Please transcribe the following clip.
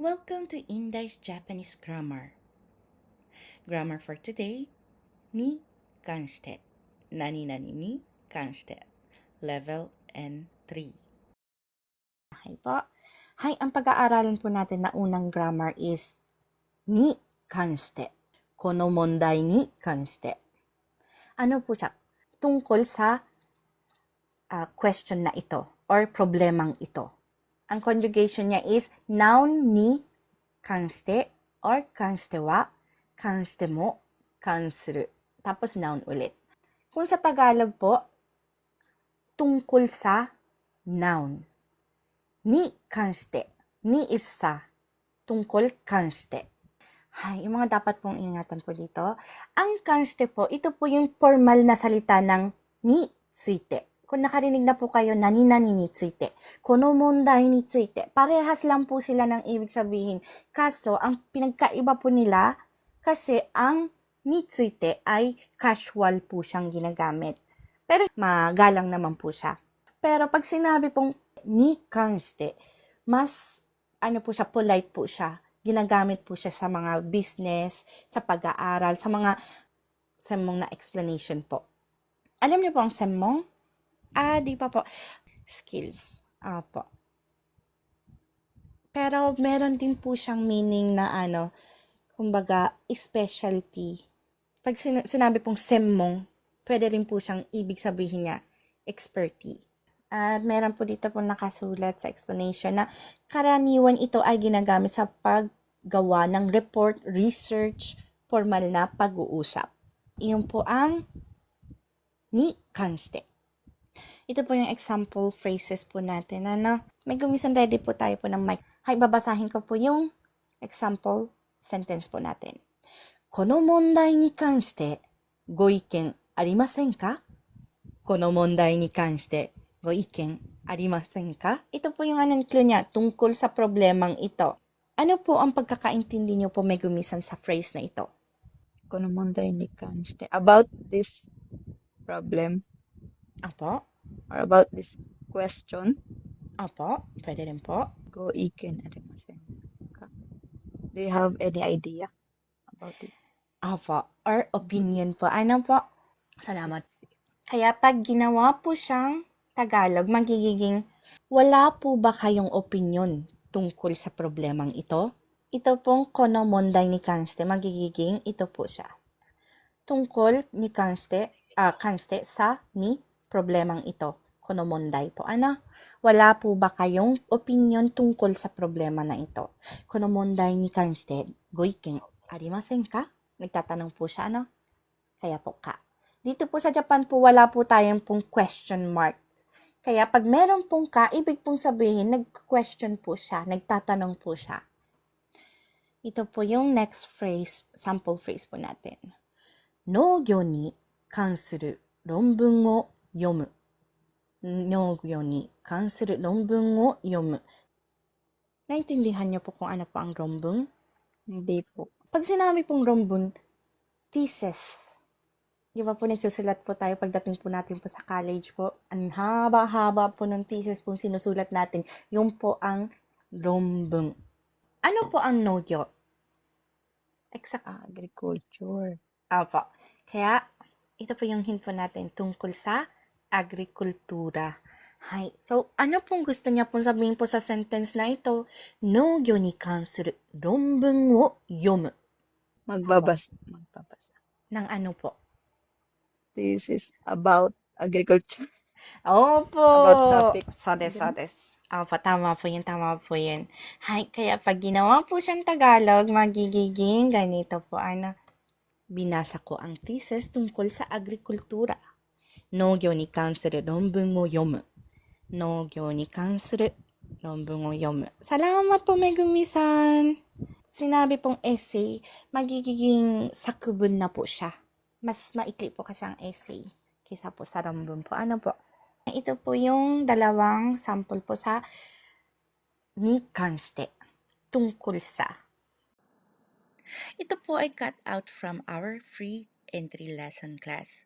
Welcome to Indai's Japanese Grammar. Grammar for today, ni kanshite, nani nani ni kanshite, level N3. Okay po. Hi, ang pag-aaralan po natin na unang grammar is ni kanshite. Kono mondai ni kanshite. Ano po siya? Tungkol sa uh, question na ito or problemang ito ang conjugation niya is noun ni kanste or kanste wa, kanste mo, kansuru. Tapos noun ulit. Kung sa Tagalog po, tungkol sa noun. Ni kanste. Ni is sa. Tungkol kanste. Ay, yung mga dapat pong ingatan po dito. Ang kanste po, ito po yung formal na salita ng ni suite. Kung nakarinig na po kayo na ninani ni tsuite, kono mondai ni tsuite, parehas lang po sila ng ibig sabihin. Kaso, ang pinagkaiba po nila, kasi ang ni tsuite ay casual po siyang ginagamit. Pero magalang naman po siya. Pero pag sinabi pong ni kanste, mas ano po siya, polite po siya. Ginagamit po siya sa mga business, sa pag-aaral, sa mga semong na explanation po. Alam niyo po ang semong? Ah, di pa po. Skills. Apo. Pero meron din po siyang meaning na ano, kumbaga, specialty. Pag sin- sinabi pong semmong, pwede rin po siyang ibig sabihin niya, expertise. At meron po dito po nakasulat sa explanation na karaniwan ito ay ginagamit sa paggawa ng report, research, formal na pag-uusap. Iyon po ang ni kanste. Ito po yung example phrases po natin. Ano? May gumisan ready po tayo po ng mic. Hay, babasahin ko po yung example sentence po natin. この問題に関してご意見ありませんかこの問題に関してご意見ありませんか Ito po yung anong clue niya tungkol sa problemang ito. Ano po ang pagkakaintindi niyo po may gumisan sa phrase na ito? この問題に関して about this problem Apo? are about this question? Opo, pwede rin po. Go Iken Arimasen. Do you have any idea about it? Opo, or opinion po. Ano po? Salamat. Kaya pag ginawa po siyang Tagalog, magiging wala po ba kayong opinion tungkol sa problemang ito? Ito pong konomonday ni Kanste, magiging ito po siya. Tungkol ni Kanste, uh, Kanste sa ni problemang ito. Kono monday po. Ano? Wala po ba kayong opinion tungkol sa problema na ito? Kono monday ni Kanste, goiken arimasen ka? Nagtatanong po siya, ano? Kaya po ka. Dito po sa Japan po, wala po tayong pong question mark. Kaya pag meron pong ka, ibig pong sabihin, nag-question po siya, nagtatanong po siya. Ito po yung next phrase, sample phrase po natin. 農業に関する論文を 読む。農業に関する論文を読む。Naintindihan niyo po kung ano po ang rombung? Hindi po. Pag sinabi pong rombun, thesis. Di ba po nagsusulat po tayo pagdating po natin po sa college po. Ang haba-haba po ng thesis po sinusulat natin. Yung po ang rombung. Ano po ang nogyo? Exact. Agriculture. Apo. Kaya, ito po yung hint po natin tungkol sa agrikultura. Hi. So, ano pong gusto niya pong sabihin po sa sentence na ito? Nogyo ni kansuru ronbun wo yomu. Magbabasa. Magbabasa. Ng ano po? This is about agriculture. Opo. About topic. So des, so des. Opo, tama po yun, tama po yun. Hi, kaya pag ginawa po siyang Tagalog, magigiging ganito po, ano, binasa ko ang thesis tungkol sa agrikultura. 農業に関する論文を読む。農業に関する論文を読む。Salamat po, Megumi-san! Sinabi pong essay, magiging sakubun na po siya. Mas maikli po kasi ang essay kisa po sa rambun po. Ano po? Ito po yung dalawang sample po sa ni kanste. Tungkol sa. Ito po ay cut out from our free entry lesson class.